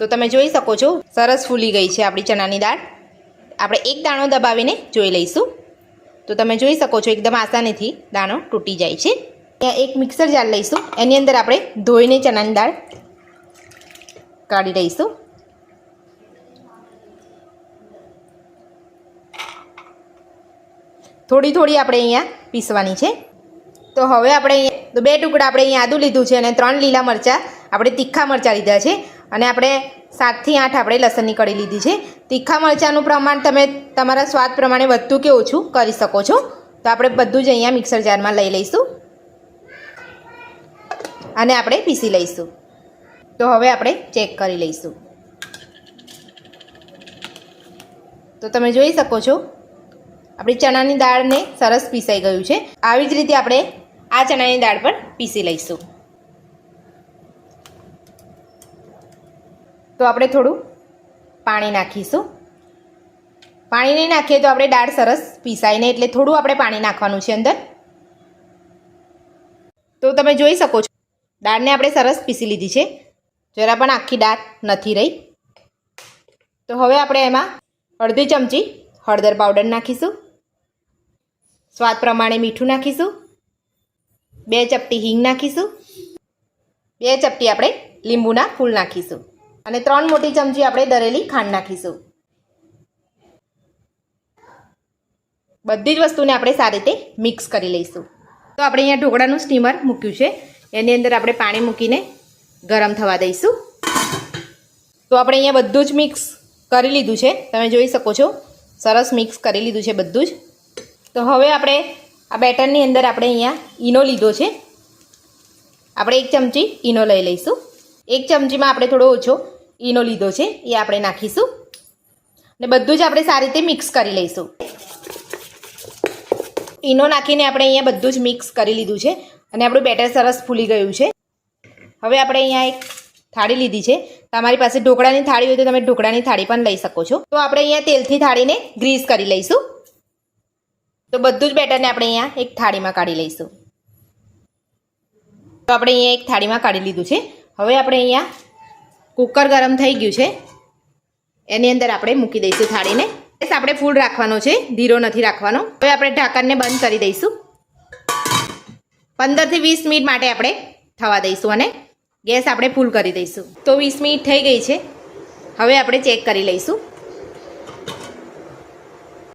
તો તમે જોઈ શકો છો, સરસ ફૂલી ગઈ છે આપણી ચણાની દાળ. આપણે એક દાણો દબાવીને જોઈ લઈશું. તો તમે જોઈ શકો છો, એકદમ આસાનીથી દાણો તૂટી જાય છે. ત્યાં એક મિક્સર જાર લઈશું. એની અંદર આપણે ધોઈને ચણાની દાળ કાઢી લઈશું. થોડી થોડી આપણે અહીંયા પીસવાની છે. તો હવે આપણે અહીંયા બે ટુકડા આપણે અહીંયા આદું લીધું છે અને ત્રણ લીલા મરચાં, આપણે તીખા મરચાં લીધા છે. અને આપણે સાતથી આઠ આપણે લસણની કળી લીધી છે. તીખા મરચાંનું પ્રમાણ તમે તમારા સ્વાદ પ્રમાણે વધતું કે ઓછું કરી શકો છો. તો આપણે બધું જ અહીંયા મિક્સર જારમાં લઈ લઈશું. અને આપણે પીસી લઈશું. તો હવે આપણે ચેક કરી લઈશું. તો તમે જોઈ શકો છો, આપણી ચણાની દાળને સરસ પીસાઈ ગયું છે. આવી જ રીતે આપણે આ ચણાની દાળ પણ પીસી લઈશું. તો આપણે થોડું પાણી નાખીશું. પાણી નહીં નાખીએ તો આપણે દાળ સરસ પીસાય નહીં એટલે થોડું આપણે પાણી નાખવાનું છે અંદર. તો તમે જોઈ શકો છો, દાળને આપણે સરસ પીસી લીધી છે. જરા પણ આખી દાળ નથી રહી. તો હવે આપણે એમાં અડધી ચમચી હળદર પાવડર નાખીશું. સ્વાદ પ્રમાણે મીઠું નાખીશું. બે ચપટી હિંગ નાખીશું. બે ચપટી આપણે લીંબુના ફૂલ નાખીશું. અને ત્રણ મોટી ચમચી આપણે દરેલી ખાંડ નાખીશું. બધી જ વસ્તુને આપણે સારી રીતે મિક્સ કરી લઈશું. તો આપણે અહીંયા ઢોકળાનું સ્ટીમર મૂક્યું છે. એની અંદર આપણે પાણી મૂકીને ગરમ થવા દઈશું. તો આપણે અહીંયા બધું જ મિક્સ કરી લીધું છે. તમે જોઈ શકો છો, સરસ મિક્સ કરી લીધું છે બધું જ. તો હવે આપણે આ બેટરની અંદર આપણે અહીંયા ઈનો લીધો છે. આપણે એક ચમચી ઈનો લઈ લઈશું. એક ચમચીમાં આપણે થોડો ઓછો ઈનો લીધો છે, એ આપણે નાખીશું. ને બધું જ આપણે સારી રીતે મિક્સ કરી લઈશું. ઈનો નાખીને આપણે અહીંયા બધું જ મિક્સ કરી લીધું છે, અને આપણું બેટર સરસ ફૂલી ગયું છે. હવે આપણે અહીંયા એક થાળી લીધી છે. તમારી પાસે ઢોકળાની થાળી હોય તો તમે ઢોકળાની થાળી પણ લઈ શકો છો. તો આપણે અહીંયા તેલથી થાળીને ગ્રીસ કરી લઈશું. તો બધું જ બેટરને આપણે અહીંયા એક થાળીમાં કાઢી લઈશું. તો આપણે અહીંયા એક થાળીમાં કાઢી લીધું છે. હવે આપણે અહીંયા કુકર ગરમ થઈ ગયું છે. એની અંદર આપણે મૂકી દઈશું થાળીને. ગેસ આપણે ફૂલ રાખવાનો છે. ધીરો નથી રાખવાનો. હવે આપણે ઢાંકણને બંધ કરી દઈશું. પંદરથી વીસ મિનિટ માટે આપણે થવા દઈશું અને ગેસ આપણે ફૂલ કરી દઈશું. તો વીસ મિનિટ થઈ ગઈ છે. હવે આપણે ચેક કરી લઈશું.